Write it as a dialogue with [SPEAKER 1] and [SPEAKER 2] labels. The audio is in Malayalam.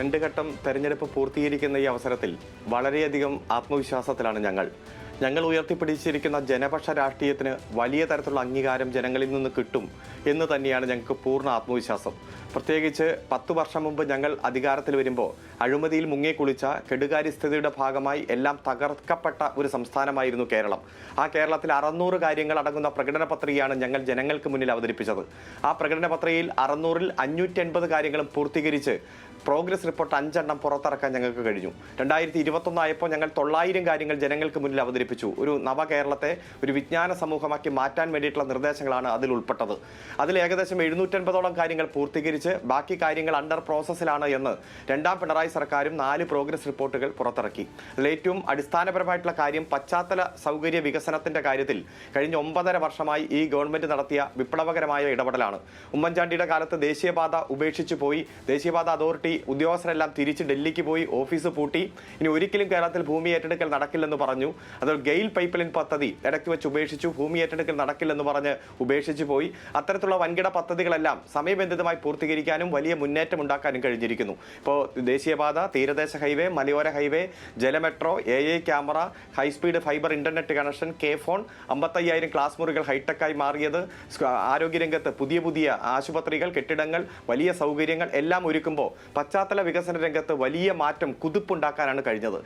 [SPEAKER 1] രണ്ട് ഘട്ടം തെരഞ്ഞെടുപ്പ് പൂർത്തീകരിക്കുന്ന ഈ അവസരത്തിൽ വളരെയധികം ആത്മവിശ്വാസത്തിലാണ് ഞങ്ങൾ. ഞങ്ങൾ ഉയർത്തിപ്പിടിച്ചിരിക്കുന്ന ജനപക്ഷ രാഷ്ട്രീയത്തിന് വലിയ തരത്തിലുള്ള അംഗീകാരം ജനങ്ങളിൽ നിന്ന് കിട്ടും എന്ന് തന്നെയാണ് ഞങ്ങൾക്ക് പൂർണ ആത്മവിശ്വാസം. പ്രത്യേകിച്ച് പത്തു വർഷം മുമ്പ് ഞങ്ങൾ അധികാരത്തിൽ വരുമ്പോൾ അഴിമതിയിൽ മുങ്ങിക്കുളിച്ച കെടുകാര്യസ്ഥിതിയുടെ ഭാഗമായി എല്ലാം തകർക്കപ്പെട്ട ഒരു സംസ്ഥാനമായിരുന്നു കേരളം. ആ കേരളത്തിൽ അറുന്നൂറ് കാര്യങ്ങൾ അടങ്ങുന്ന പ്രകടന പത്രികയാണ് ഞങ്ങൾ ജനങ്ങൾക്ക് മുന്നിൽ അവതരിപ്പിച്ചത്. ആ പ്രകടന പത്രികയിൽ അറുന്നൂറിൽ അഞ്ഞൂറ്റി കാര്യങ്ങളും പൂർത്തീകരിച്ച് പ്രോഗ്രസ് റിപ്പോർട്ട് അഞ്ചെണ്ണം പുറത്തിറക്കാൻ ഞങ്ങൾക്ക് കഴിഞ്ഞു. രണ്ടായിരത്തി ഇരുപത്തൊന്നായപ്പോൾ ഞങ്ങൾ തൊള്ളായിരം കാര്യങ്ങൾ ജനങ്ങൾക്ക് മുന്നിൽ അവതരിപ്പിച്ചു. ഒരു നവകേരളത്തെ ഒരു വിജ്ഞാന സമൂഹമാക്കി മാറ്റാൻ വേണ്ടിയിട്ടുള്ള നിർദ്ദേശങ്ങളാണ് അതിൽ ഉൾപ്പെട്ടത്. അതിൽ ഏകദേശം എഴുന്നൂറ്റൻപതോളം കാര്യങ്ങൾ പൂർത്തീകരിച്ച് ബാക്കി കാര്യങ്ങൾ അണ്ടർ പ്രോസസ്സിലാണ് എന്ന് രണ്ടാം പിണറായി സർക്കാരും നാല് പ്രോഗ്രസ് റിപ്പോർട്ടുകൾ പുറത്തിറക്കി. അതിൽ ഏറ്റവും അടിസ്ഥാനപരമായിട്ടുള്ള കാര്യം പശ്ചാത്തല സൗകര്യ വികസനത്തിന്റെ കാര്യത്തിൽ കഴിഞ്ഞ ഒമ്പതര വർഷമായി ഈ ഗവൺമെന്റ് നടത്തിയ വിപ്ലവകരമായ ഇടപെടലാണ്. ഉമ്മൻചാണ്ടിയുടെ കാലത്ത് ദേശീയപാത ഉപേക്ഷിച്ചു പോയി. ദേശീയപാത അതോറിറ്റി ഉദ്യോഗസ്ഥരെല്ലാം തിരിച്ച് ഡൽഹിക്ക് പോയി ഓഫീസ് പൂട്ടി. ഇനി ഒരിക്കലും കേരളത്തിൽ ഭൂമി ഏറ്റെടുക്കൽ നടക്കില്ലെന്ന് പറഞ്ഞു. അതുപോലെ ഗെയിൽ പൈപ്പ് ലൈൻ പദ്ധതി ഇടയ്ക്ക് വെച്ച് ഉപേക്ഷിച്ചു ഭൂമി ഏറ്റെടുക്കൽ നടക്കില്ലെന്ന് പറഞ്ഞ് ഉപേക്ഷിച്ചു പോയി. അത്തരത്തിലുള്ള വൻകിട പദ്ധതികളെല്ലാം സമയബന്ധിതമായി പൂർത്തീകരിക്കാനും വലിയ മുന്നേറ്റം ഉണ്ടാക്കാനും കഴിഞ്ഞിരിക്കുന്നു. ഇപ്പോൾ ദേശീയപാത തീരദേശ ഹൈവേ മലയോര highway ജലമെട്രോ A I camera high speed fibre internet connection K phone അമ്പത്തയ്യായിരം class മുറികൾ ഹൈടെക്കായി മാറിയത്. ആരോഗ്യരംഗത്ത് പുതിയ പുതിയ ആശുപത്രികൾ കെട്ടിടങ്ങൾ വലിയ സൗകര്യങ്ങൾ എല്ലാം ഒരുക്കുമ്പോൾ പശ്ചാത്തല വികസന രംഗത്ത് വലിയ മാറ്റം കുതിപ്പുണ്ടാക്കാനാണ് കഴിഞ്ഞത്.